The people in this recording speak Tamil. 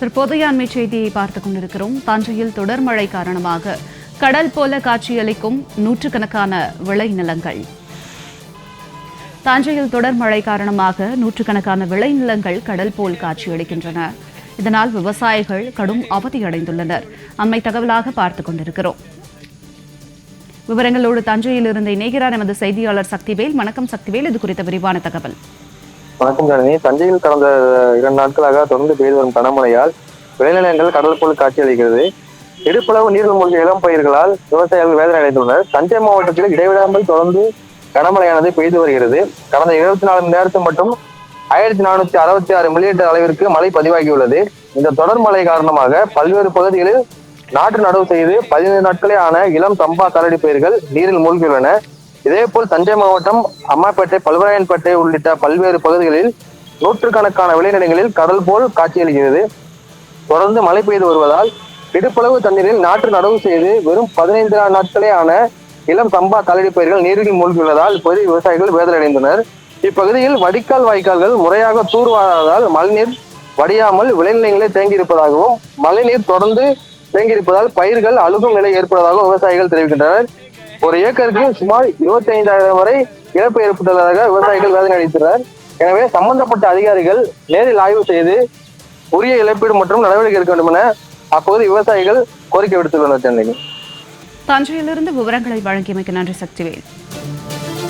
தற்போதைய அண்மை செய்தியை பார்த்துக் கொண்டிருக்கிறோம். தஞ்சையில் தொடர் மழை காரணமாக கடல் போல காட்சியளிக்கும் நூற்றுக்கணக்கான விளைநிலங்கள். தஞ்சையில் தொடர் மழை காரணமாக நூற்றுக்கணக்கான விளைநிலங்கள் கடல் போல் காட்சியளிக்கின்றன. இதனால் விவசாயிகள் கடும் அவதியடைந்துள்ளனர். அண்மை தகவலாக பார்த்துக் கொண்டிருக்கிறோம். விவரங்களோடு தஞ்சையில் இருந்து இணைகிறார் எமது செய்தியாளர் சக்திவேல். வணக்கம் சக்திவேல். இது குறித்த விரிவான தகவல். வணக்கம் ஜனனி. தஞ்சையில் கடந்த இரண்டு நாட்களாக தொடர்ந்து பெய்து வரும் கனமழையால் விளைநிலங்கள் கடல் போல் காட்சியளிக்கிறது. இடுப்பளவு நீரில் மூழ்கிய இளம் பயிர்களால் விவசாயிகள் வேதனை அடைந்துள்ளனர். தஞ்சை மாவட்டத்தில் இடைவிடாமல் தொடர்ந்து கனமழையானது பெய்து வருகிறது. கடந்த இருபத்தி நாலு மணி நேரத்தில் மட்டும் ஆயிரத்தி நானூத்தி அறுபத்தி ஆறு மில்லிமீட்டர் அளவிற்கு மழை பதிவாகியுள்ளது. இந்த தொடர் மழை காரணமாக பல்வேறு பகுதிகளில் நாற்று நடவு செய்து பதினைந்து நாட்களே ஆன இளம் சம்பா கரடி பயிர்கள் நீரில் மூழ்கியுள்ளன. இதேபோல் தஞ்சை மாவட்டம் அம்மாப்பேட்டை பல்வராயன்பேட்டை உள்ளிட்ட பல்வேறு பகுதிகளில் நூற்றுக்கணக்கான விளைநிலங்களில் கடல் போல் காட்சியளிக்கிறது. தொடர்ந்து மழை பெய்து வருவதால் இடுப்பளவு தண்ணீரில் நாற்று நடவு செய்து வெறும் பதினைந்து நாட்களே ஆன இளம் சம்பா தளடி பயிர்கள் நீரில் மூழ்கியுள்ளதால் இப்பகுதி விவசாயிகள் வேதலடைந்தனர் இப்பகுதியில் வடிகால் வாய்க்கால்கள் முறையாக தூர்வாராததால் மழைநீர் வடியாமல் விளைநிலங்களே தேங்கியிருப்பதாகவும் மழைநீர் தொடர்ந்து தேங்கியிருப்பதால் பயிர்கள் அழுகும் நிலை ஏற்படுவதாக விவசாயிகள் தெரிவிக்கின்றனர். ஒரு ஏக்கருக்கு சுமார் இருபத்தி ஐந்தாயிரம் வரை இழப்பு ஏற்பட்டுள்ளதாக விவசாயிகள் வேதனை அளித்தனர் எனவே சம்பந்தப்பட்ட அதிகாரிகள் நேரில் ஆய்வு செய்து உரிய இழப்பீடு மற்றும் நடவடிக்கை எடுக்க வேண்டும் என அப்போது விவசாயிகள் கோரிக்கை விடுத்துள்ளனர் சென்னையில். தஞ்சையிலிருந்து விவரங்களை வழங்கியமைக்கு நன்றி சக்திவேல்.